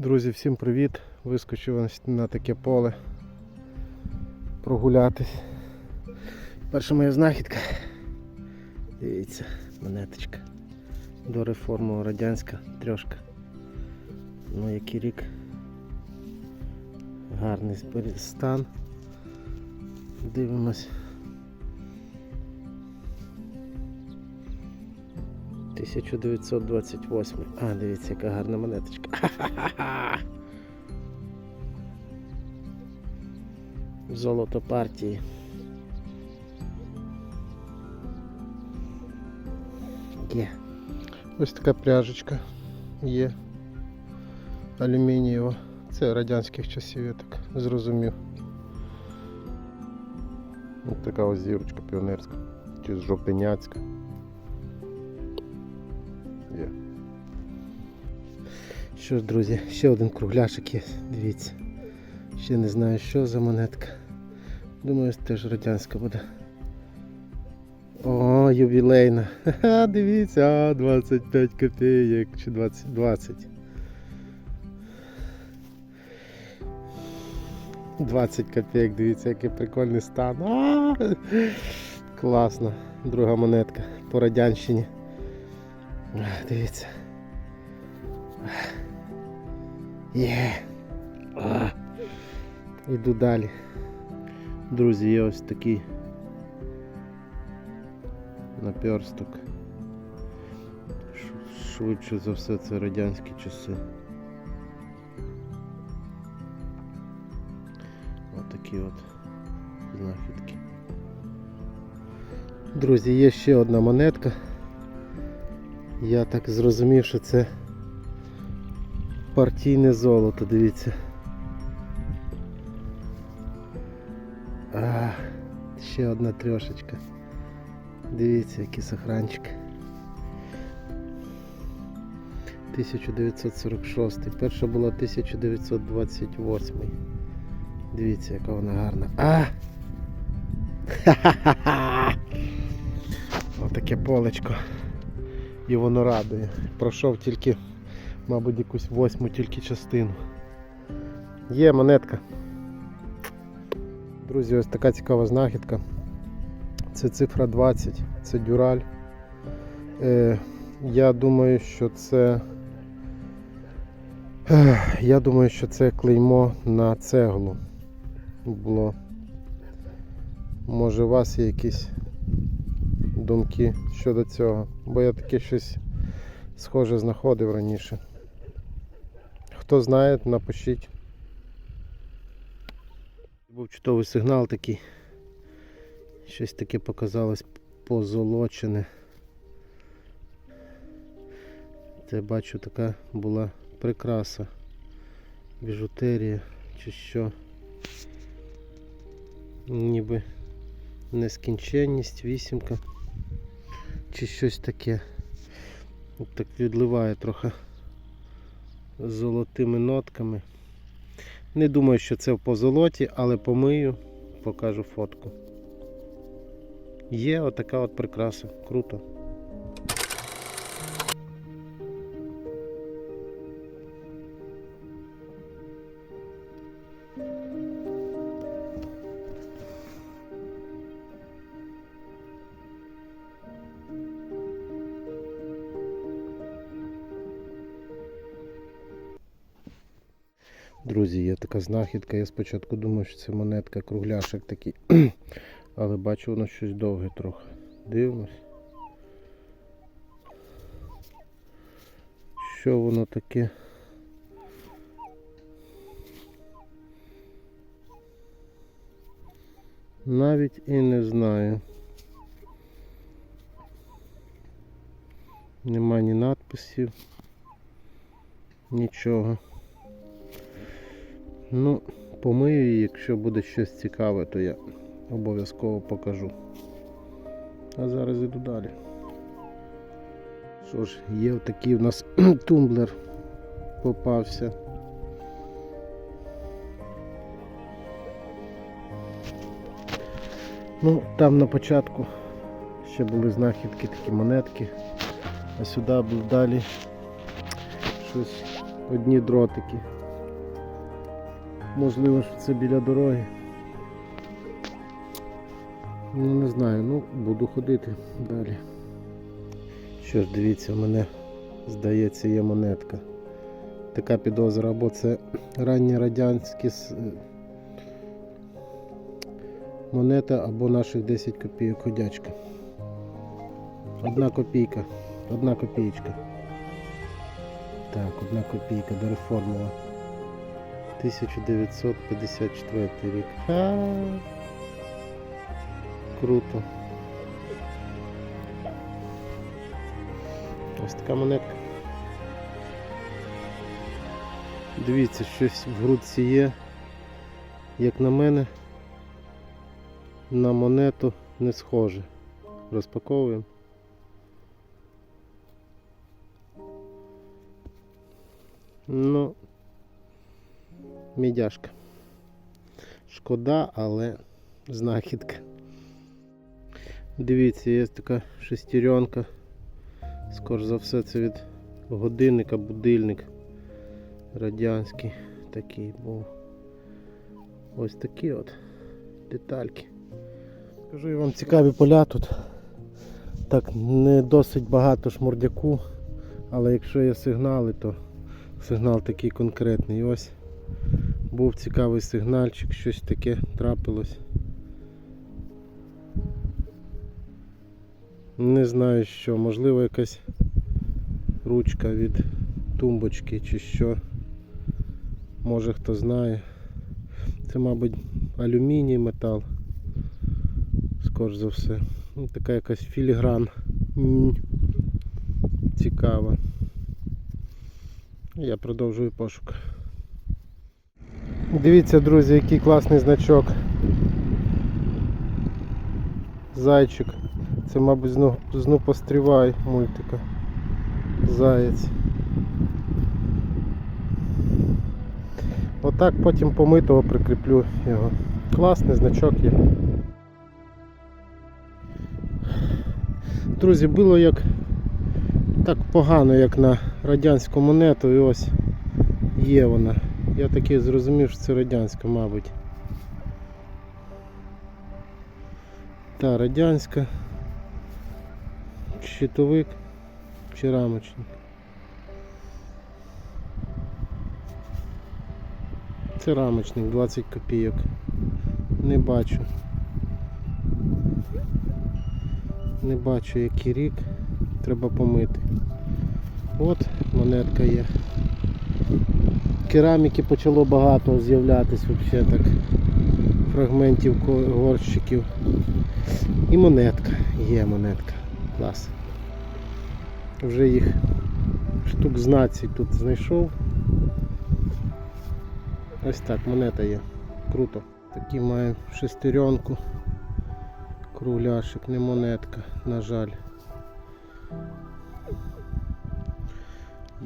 Друзі, всім привіт! Вискочив на таке поле прогулятись. Перша моя знахідка. Дивіться, монеточка. До реформу радянська трьошка. Ну який рік. Гарний стан. Дивимось. 1928. А, дивіться, яка гарна монеточка. Золото партії. Є. Ось така пряжечка є. Алюмінієва. Це радянських часів, я так зрозумів. Ось така ось зірочка піонерська. Чи жовтеняцька. Є. Що ж, друзі, ще один кругляшик є, дивіться. Ще не знаю, що за монетка. Думаю, теж радянська буде. О, ювілейна. Ха-ха, дивіться, 25 копійок чи 20. 20. 20 копійок, дивіться, який прикольний стан. А, класно. Друга монетка по радянщині. А, Дивіться. Є. А. Іду далі. Друзі, є ось такий наперсток. Ш- Швидше за все це радянські часи. Отакі от знахідки. Друзі, є ще одна монетка. Я так зрозумів, що це партійне золото, дивіться. А, ще одна трьошечка. Дивіться, який сохранчик. 1946. Перша була 1928. Дивіться, яка вона гарна. А! Ха-ха-ха! Отаке полечко. І воно радує. Пройшов тільки, мабуть, якусь восьму тільки частину. Є монетка. Друзі, ось така цікава знахідка. Це цифра 20, це дюраль. Е, я думаю, що це. Ех, Я думаю, що це клеймо на цеглу було. Може у вас є якісь думки щодо цього, бо я таке щось схоже знаходив раніше. Хто знає, напишіть. Був чудовий сигнал такий. Щось таке показалось позолочене. Це бачу така була прикраса. Біжутерія чи що. Ніби нескінченність, вісімка чи щось таке. От так відливає трохи золотими нотками. Не думаю, що це в позолоті, але помию, покажу фотку. Є отака от прикраса. Круто. Друзі, є така знахідка. Я спочатку думав, що це монетка кругляшок такий. Але бачу, воно щось довге трохи. Дивимось. Що воно таке? Навіть і не знаю. Нема ні надписів, нічого. Ну, помию її, якщо буде щось цікаве, то я обов'язково покажу. А зараз іду далі. Що ж, є такий у нас тумблер попався. Ну, там на початку ще були знахідки, такі монетки, а сюди був далі щось одні дротики. Можливо, що це біля дороги. Ну не знаю, ну буду ходити далі. Що ж, дивіться, в мене здається є монетка. Така підозра, або це ранні радянські монета, або наших 10 копійок ходячка. Одна копійка, одна копійка. Так, одна копійка до реформова. 1954 рік. Ха! Круто. Ось така монетка. Дивіться, щось в грудці є. Як на мене, на монету не схоже. Розпаковуємо. Ну, мідяшка. Шкода, але знахідка. Дивіться, є така шестеренка. Скоріш за все це від годинника, будильник. Радянський такий був. Ось такі от детальки. Скажу я вам цікаві поля тут. Так, не досить багато шмурдяку, але якщо є сигнали, то сигнал такий конкретний. Ось був цікавий сигнальчик, щось таке трапилось. Не знаю що, можливо якась ручка від тумбочки чи що. Може хто знає. Це, мабуть, алюміній метал. Скоріш за все. Ну, така якась філігран. Цікава. Я продовжую пошук. Дивіться, друзі, який класний значок. Зайчик. Це, мабуть, зну, зну пострівай мультика. Заєць. Отак потім помитого прикріплю його. Класний значок є. Друзі, було як так погано, як на радянську монету, і ось є вона. Я таки зрозумів, що це радянська, мабуть. Та радянська. Щитовик чи рамочник. Це рамочник 20 копійок. Не бачу. Не бачу який рік. Треба помити. От монетка є. Кераміки почало багато з'являтись взагалі так. Фрагментів горщиків. І монетка. Є монетка. Клас. Вже їх штук з 12 тут знайшов. Ось так, монета є. Круто. Такий має шестеренку. Кругляшик, не монетка, на жаль.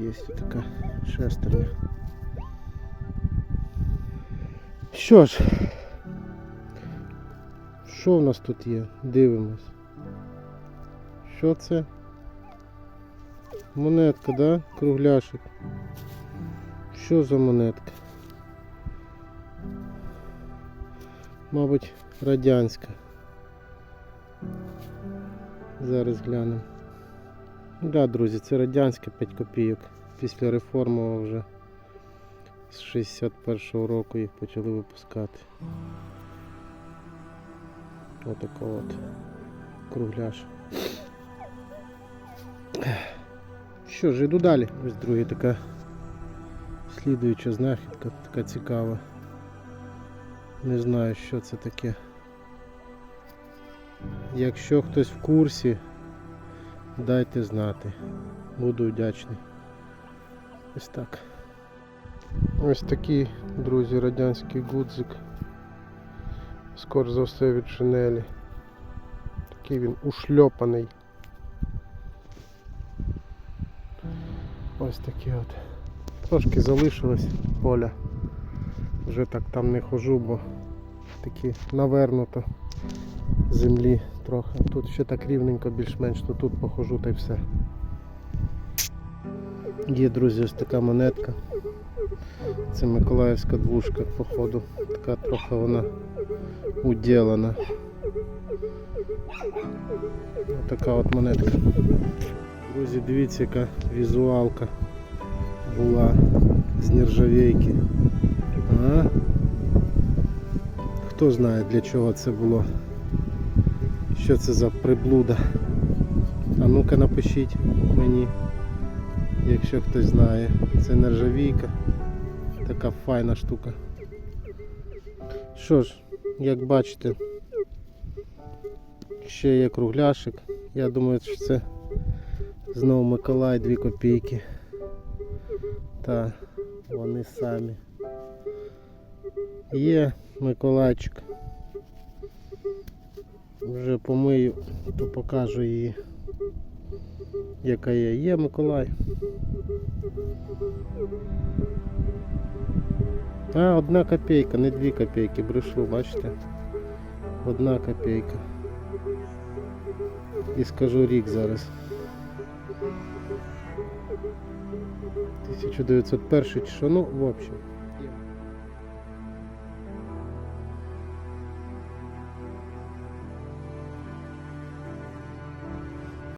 Є така шестерня. Що ж, що в нас тут є? Дивимось. Що це? Монетка, да? Кругляшик. Що за монетка? Мабуть, радянська. Зараз глянемо. Да, друзі, це радянська 5 копійок. Після реформового вже з 61-го року їх почали випускати. Отака от кругляш. Що ж, іду далі. Ось друга така слідуюча знахідка, така цікава. Не знаю, що це таке. Якщо хтось в курсі, дайте знати. Буду вдячний. Ось так. Ось такий, друзі, радянський гудзик. Скоро за все від шинелі. Такий він ушльопаний. Ось такий от. Трошки залишилось поля. Вже так там не хожу, бо такі навернуто землі трохи. Тут ще так рівненько більш-менш, то тут похожу та й все. Є, друзі, ось така монетка. Це Миколаївська двушка, походу. Така трохи вона уділена. Така от монетка. Друзі, дивіться, яка візуалка була з нержавейки. А? Хто знає для чого це було? Що це за приблуда? А ну-ка напишіть мені, якщо хтось знає. Це нержавійка. Така файна штука. Що ж, як бачите, ще є кругляшик. Я думаю, що це знову Миколай 2 копійки. Та вони самі. Є Миколайчик. Вже помию, то покажу її. Яка є. Є Миколай. А, одна копійка, не дві копійки, брешу, бачите? Одна копійка. І скажу рік зараз. 1901 чи що, ну, в общем.